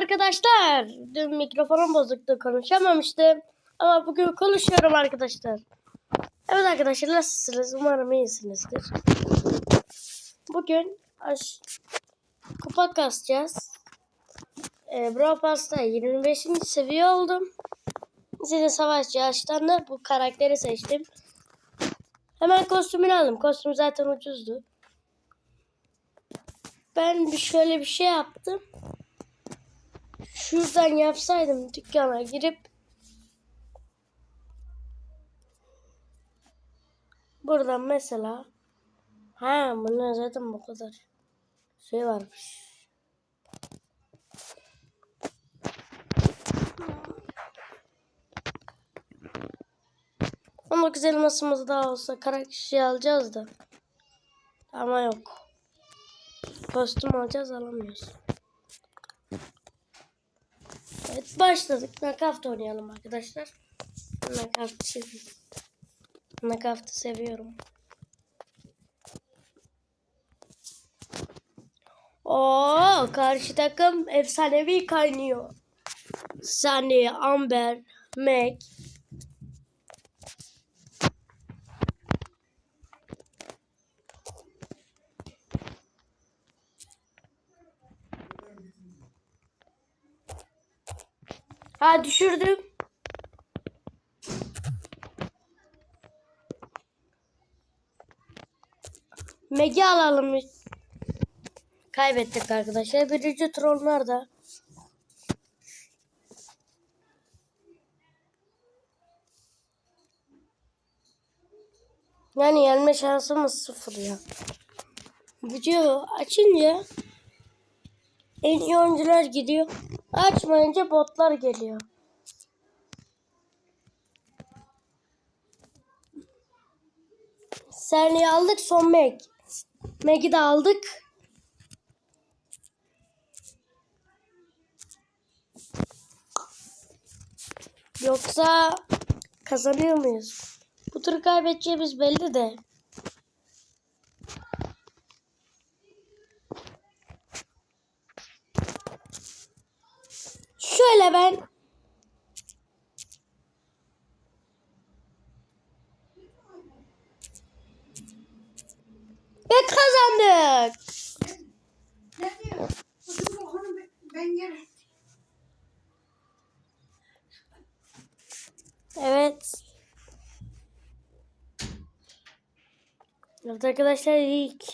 arkadaşlar. Dün mikrofonum bozuktu konuşamamıştım. Ama bugün konuşuyorum arkadaşlar. Evet arkadaşlar nasılsınız? Umarım iyisinizdir. Bugün aş kupa kasacağız. Ee, Brawl Pass'ta 25. seviye oldum. Size savaşçı açtan da bu karakteri seçtim. Hemen kostümünü aldım. Kostüm zaten ucuzdu. Ben şöyle bir şey yaptım. Şuradan yapsaydım dükkana girip buradan mesela ha bunlar zaten bu kadar şey varmış. Ama güzel elmasımız daha olsa kara kişi alacağız da. Ama yok. Kostüm alacağız alamıyoruz. Evet başladık. Nakavt oynayalım arkadaşlar. Nakavt seviyorum. Nakavt'ı seviyorum. Oo karşı takım efsanevi kaynıyor. Sunny, Amber, Meg. Ha düşürdüm. Meg'i alalım. Kaybettik arkadaşlar. Birinci onlar da. Yani yenme şansımız sıfır ya. Video açınca en iyi oyuncular gidiyor. Açmayınca botlar geliyor. Seni aldık son Meg. Meg'i de aldık. Yoksa kazanıyor muyuz? Bu turu kaybedeceğimiz belli de. Şöyle ben ve kazandık. Evet. Evet arkadaşlar ilk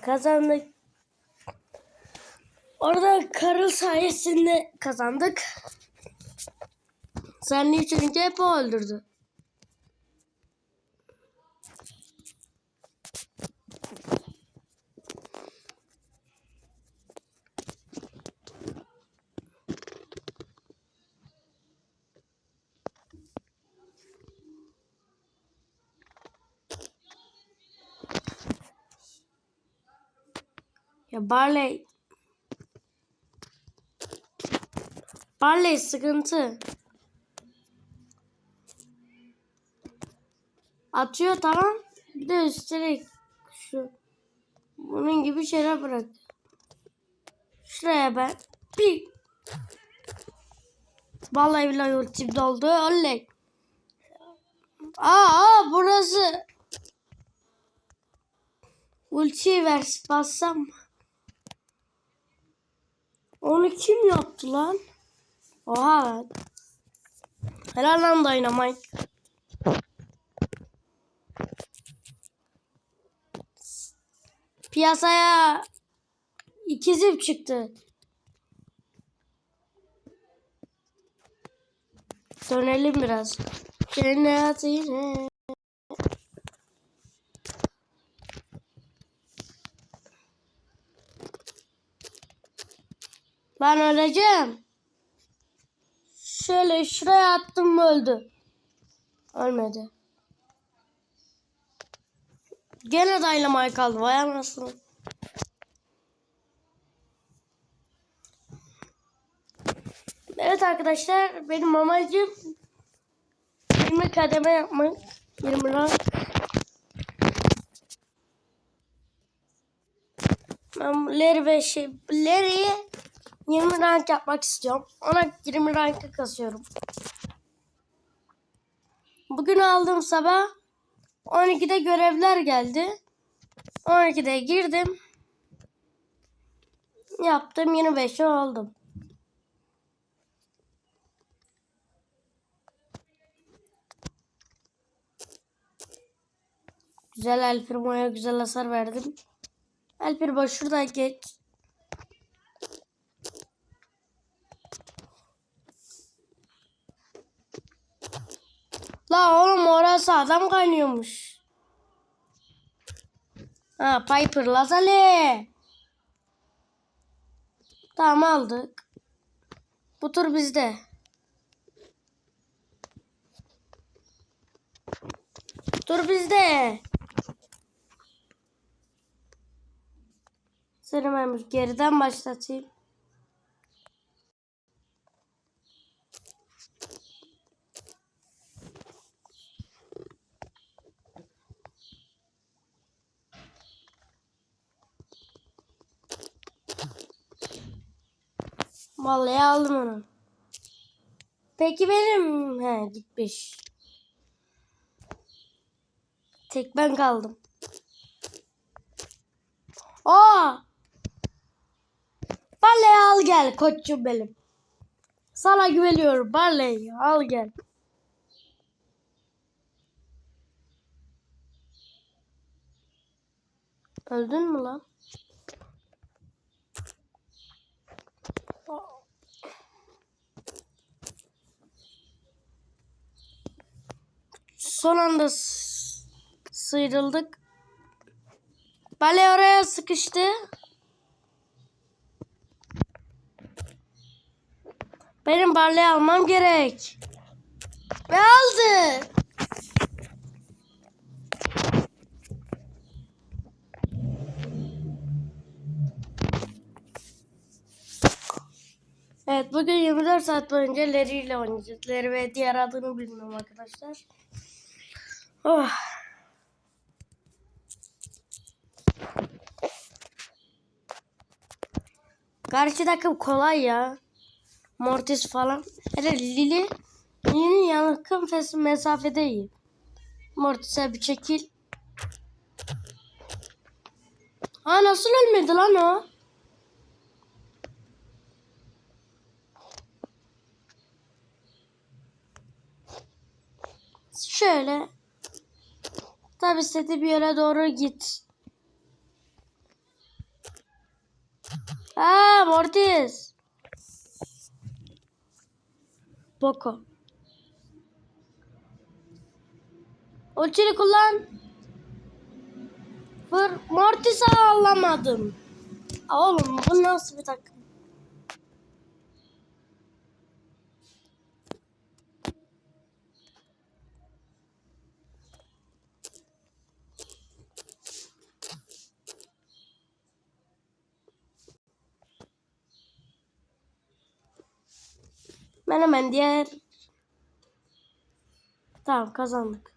kazandık. Orada Karıl sayesinde kazandık. Sen niçin hep o öldürdü. Ya Barley Barley sıkıntı. Atıyor tamam. Bir de üstelik şu bunun gibi şeyler bırak. Şuraya ben bir Vallahi billahi ultim doldu. Oley. Aa, aa burası. Ultiyi ver bassam. Onu kim yaptı lan? Oha. Helal lan Dynamite. Piyasaya iki zip çıktı. Dönelim biraz. Cennet yine. Ben öleceğim. Şöyle şuraya attım öldü. Ölmedi. Gene Dynamite kaldı. Vay anasını. Evet arkadaşlar benim amacım 20 kademe yapmak. 20 rank. Ben Larry ve şey, Larry'i 20 rank yapmak istiyorum. Ona 20 rankı kasıyorum. Bugün aldığım sabah 12'de görevler geldi. 12'de girdim. Yaptım 25'e oldum. Güzel El Primo'ya güzel hasar verdim. El Primo şuradan geç. La oğlum orası adam kaynıyormuş. Ha Piper Lazale. Tamam aldık. Bu tur bizde. Tur bizde. Bir geriden başlatayım. Vallahi aldım onu. Peki benim he gitmiş. Tek ben kaldım. Aa! Barley al gel koçum benim. Sana güveniyorum Barley al gel. Öldün mü lan? Son anda sıyrıldık. Bale oraya sıkıştı. Benim barley almam gerek. Ve aldı. Evet bugün 24 saat boyunca Larry ile oynayacağız. Larry ve diğer adını bilmiyorum arkadaşlar. Oh. Karşı takım kolay ya. Mortis falan. Hele Lili. Lili'nin yakın mesafede iyi. Mortis'e bir çekil. Ha nasıl ölmedi lan o? Şöyle. Tabi seti bir yere doğru git. Aa Mortis. Boko. Ultini kullan. Vur. Mortis'i alamadım. Oğlum bu nasıl bir takım? Hemen diğer... Tamam kazandık.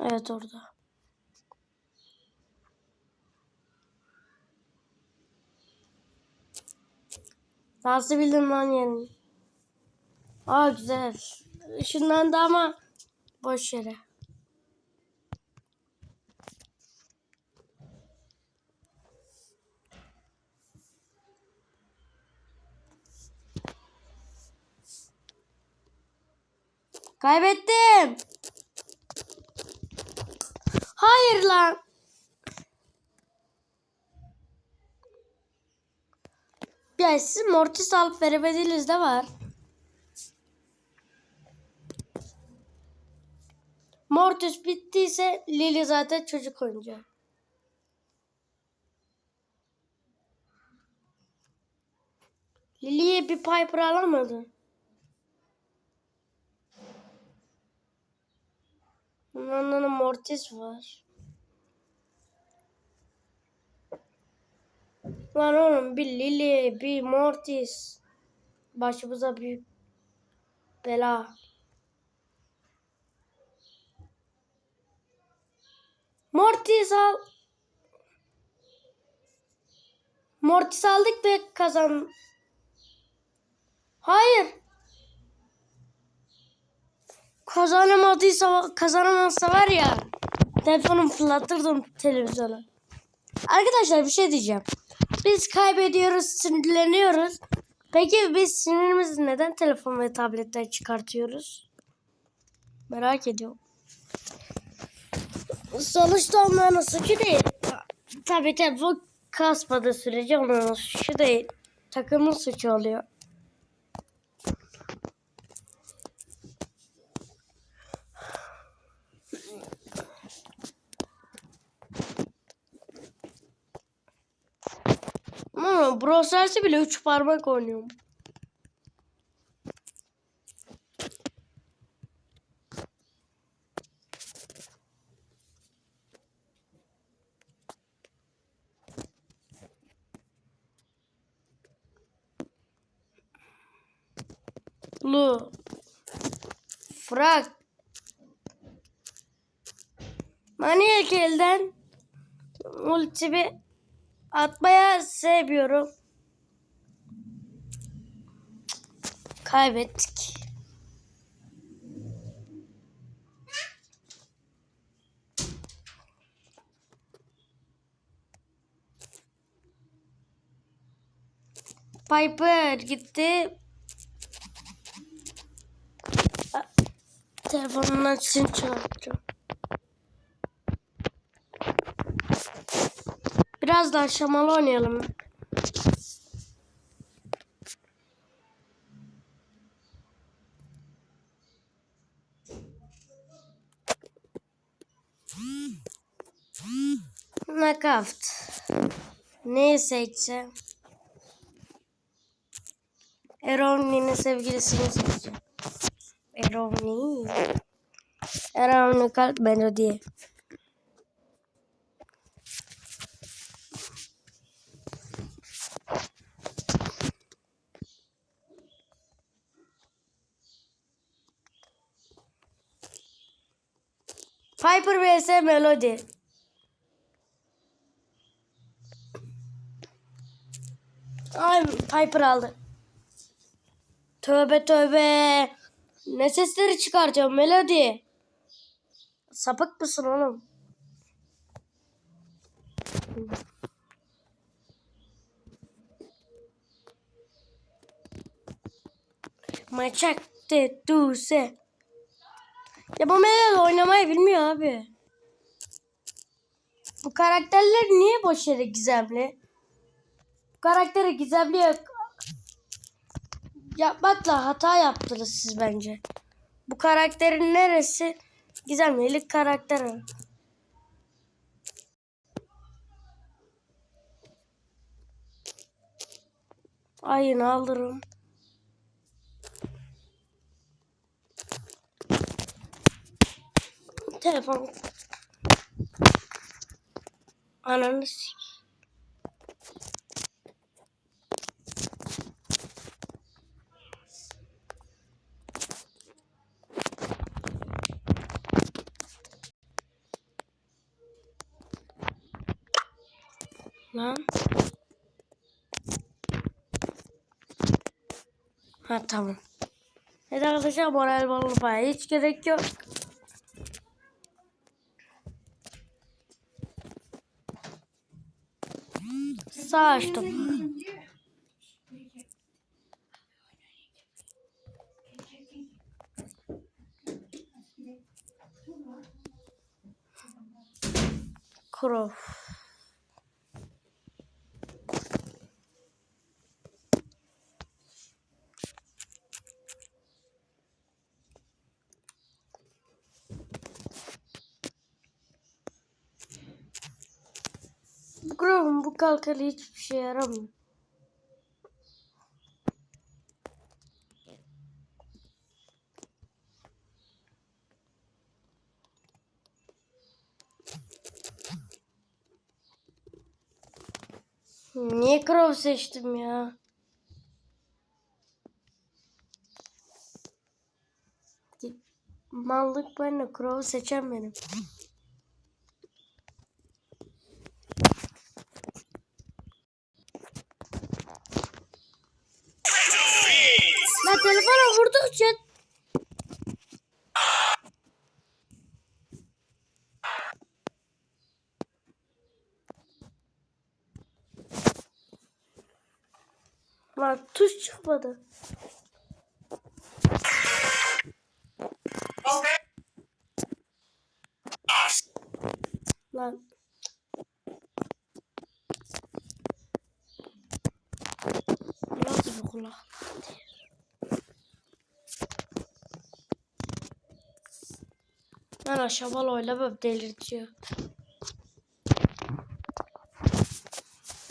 Evet orada. Nasıl bildin lan yerini? Aa güzel. Işınlandı ama boş yere. Kaybettim. Hayır lan. Ya sizin Mortis alıp veremediğiniz de var. Mortis bittiyse Lily zaten çocuk oyuncağı. Lily'ye bir Piper alamadı. Ondan da Mortis var. Lan oğlum bir Lily, bir Mortis. Başımıza büyük bela. Mortis al. Mortis aldık ve kazan. Hayır. Kazanamadıysa kazanamazsa var ya telefonum fırlatırdım televizyona. Arkadaşlar bir şey diyeceğim. Biz kaybediyoruz, sinirleniyoruz. Peki biz sinirimizi neden telefon ve tabletten çıkartıyoruz? Merak ediyorum. Sonuçta onların suçu değil. Tabii tabii bu kasmadığı sürece onların suçu değil. Takımın suçu oluyor. Stars'ı bile 3 parmak oynuyorum. Lu. Frak. Maniyak elden ultimi atmaya seviyorum. Kaybettik. Piper gitti. A- Telefonundan sim çıkartacağım. Biraz daha şamalı oynayalım. Knockout. Neyi seçsem? Erovni'nin sevgilisini seçeceğim. Erovni. Erovni kalp melodi. Piper vs Melody. Ay Piper aldı. Tövbe tövbe. Ne sesleri çıkartıyorsun Melody? Sapık mısın oğlum? Maçak de duse. Ya bu Melody oynamayı bilmiyor abi. Bu karakterler niye boş yere gizemli? Karakteri gizemli yok. Yapmakla hata yaptınız siz bence. Bu karakterin neresi gizemlilik karakteri? Ayını alırım. Telefon. Ananı sik. Lan. Ha tamam. Evet arkadaşlar moral bozulmaya hiç gerek yok. Sağ açtım. Bu bu kalkalı hiçbir şey yaramıyor. Niye Crow seçtim ya? Mallık ben de Crow'u seçemedim. Lan tuş çıkmadı. Lan. Nasıl bir kulak? Ben aşamalı oynamam delirtiyor.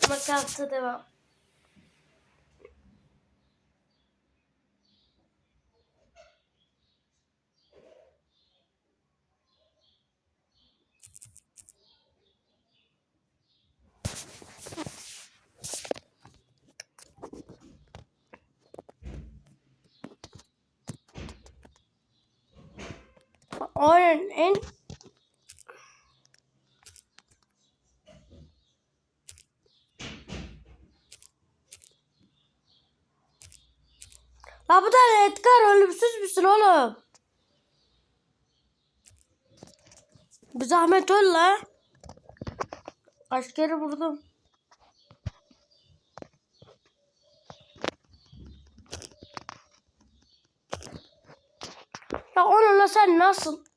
Makasla devam. Aynen en La bu da Edgar ölümsüz müsün oğlum? Bir zahmet öl la. Kaç kere vurdum. Ya onunla sen nasıl?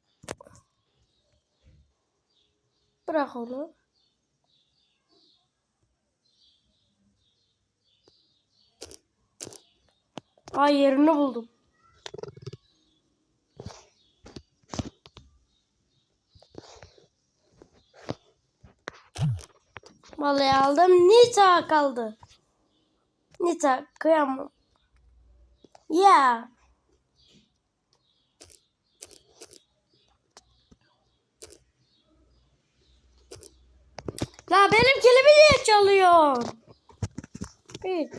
Bırak onu. Ay yerini buldum. Vallahi aldım. Nita kaldı. Nita kıyamam. Ya. La benim çalıyorsun? Bir.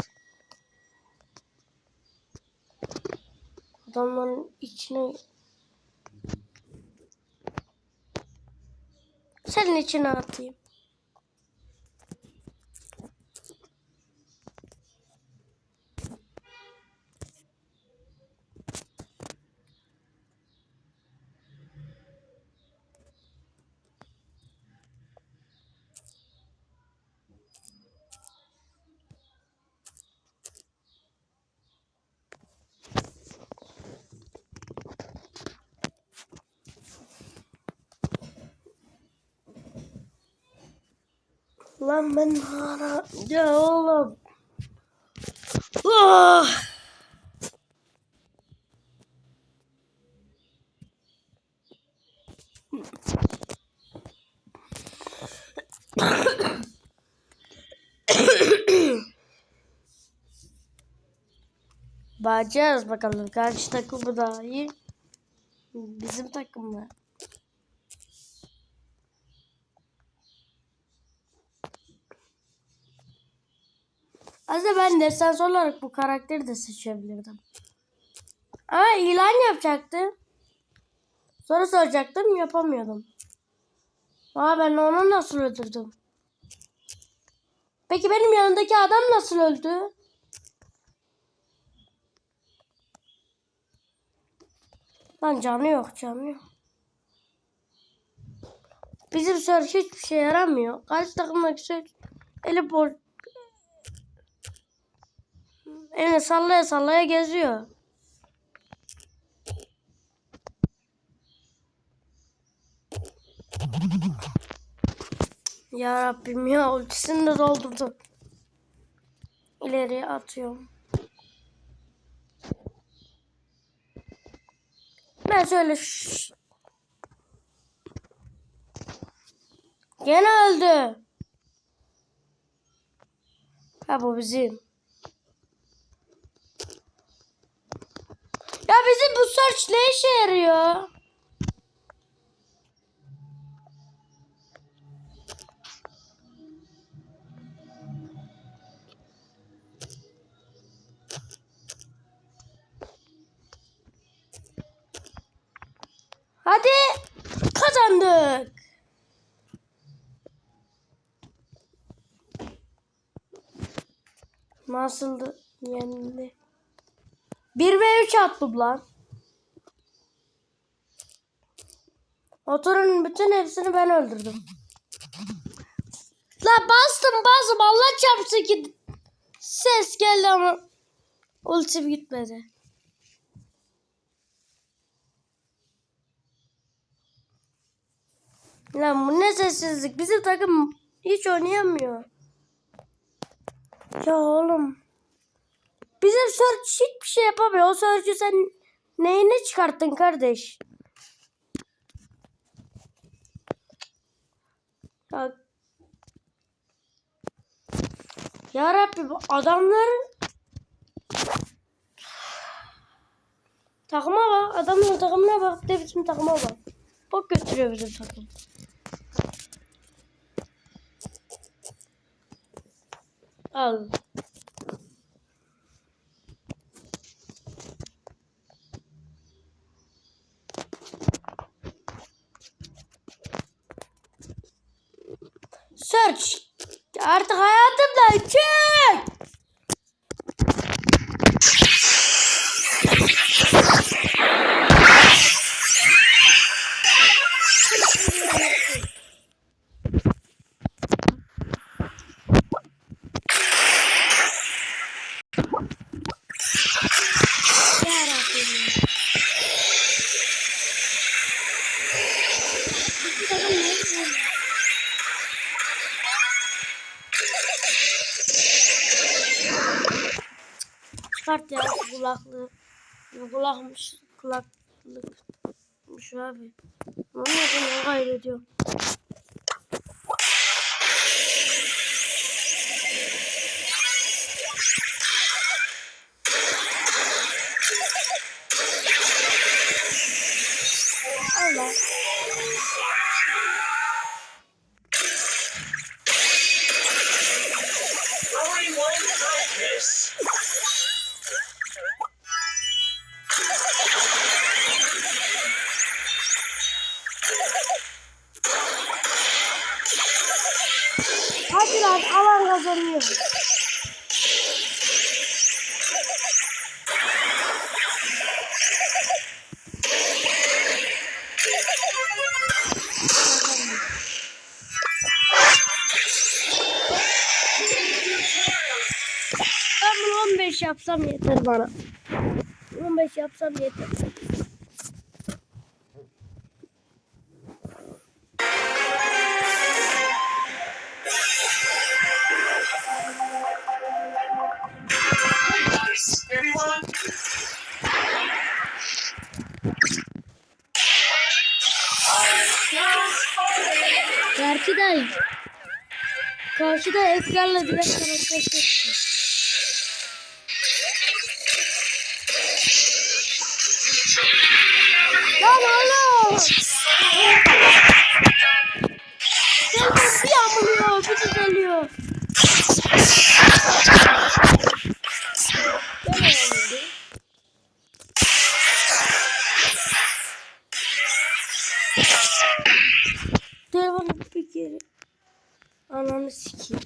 Adamların içine... Senin içine atayım. Lan ben hala... Ya oğlum. Ah! Bakacağız bakalım karşı takımı daha iyi. Bizim takım mı? Aslında ben destans olarak bu karakteri de seçebilirdim. Ama ilan yapacaktım. Sonra soracaktım yapamıyordum. Aa ben onu nasıl öldürdüm? Peki benim yanındaki adam nasıl öldü? Lan canı yok canı yok. Bizim search hiçbir şey yaramıyor. Karşı takımdaki search eli boş. Elini sallaya sallaya geziyor. Ya Rabbim ya ultisini de doldurdum. İleriye atıyorum. Ben şöyle. Gene öldü. Ha bu bizim. Ya bizim bu search ne işe yarıyor? Hadi kazandık. Nasıldı? Yendi. 1 ve 3 attım lan. Motorun bütün hepsini ben öldürdüm. La bastım bastım Allah çarpsın ki ses geldi ama ultim gitmedi. Lan bu ne sessizlik bizim takım hiç oynayamıyor. Ya oğlum. Bizim search hiçbir şey yapamıyor. O search'ü sen neyine çıkarttın kardeş? Ya, ya Rabbi bu adamların takıma bak. Adamların takımına bak. De bizim takıma bak. Bok götürüyor bizim takım. Al. Search. Artık hayatımdan çık. Çıkart ya kulaklığı. Kulakmış. Kulaklıkmış abi. Ne oluyor ben kaybediyorum. Yapsam yeter bana. 15 yapsam yeter. Karşıda Karşıda Edgar'la direkt karakter Telefon bir yağmurluyor, bir düzeliyor. Gene yağmurdu. Telefonu bir kere. Ananı sikeyim.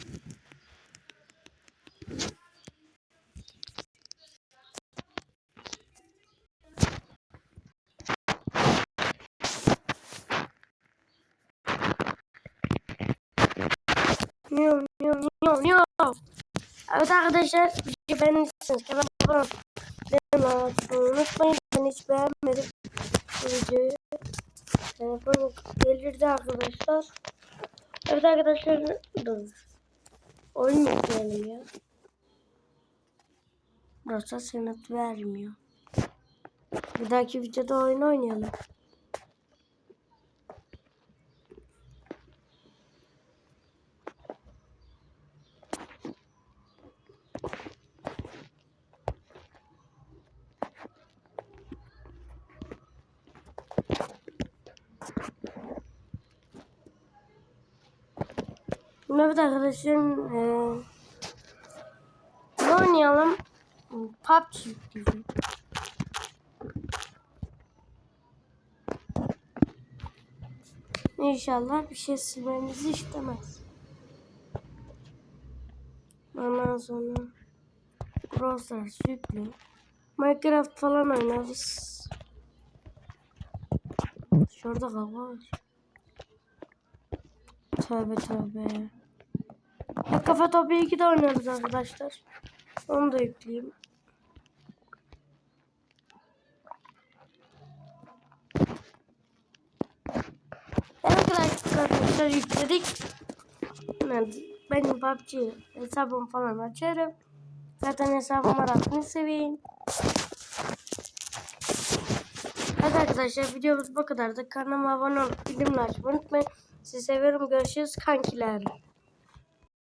Miyav miyav miyav miyav. Evet arkadaşlar bir şey beğendiyseniz kanala abone olmayı beğenmeyi unutmayın. Ben hiç beğenmedim videoyu. Telefon gelirdi arkadaşlar. Evet arkadaşlar dur. Oyun yükleyelim ya. Burası sınıf vermiyor. Bir dahaki videoda oyun oynayalım. Evet arkadaşlar eee ne oynayalım? PUBG. İnşallah bir şey silmemizi istemez. Ondan sonra Brawl Stars yüklü. Minecraft falan oynarız. Şurada kavga var. Tövbe tövbe. Kafa topu 2 de oynarız arkadaşlar. Onu da yükleyeyim. Evet arkadaşlar yükledik. Ben, benim PUBG hesabım falan açarım. Zaten hesabım var adını seveyim. Evet arkadaşlar videomuz bu kadardı. Kanalıma abone olup bildirimleri açmayı unutmayın. Sizi seviyorum. Görüşürüz kankiler.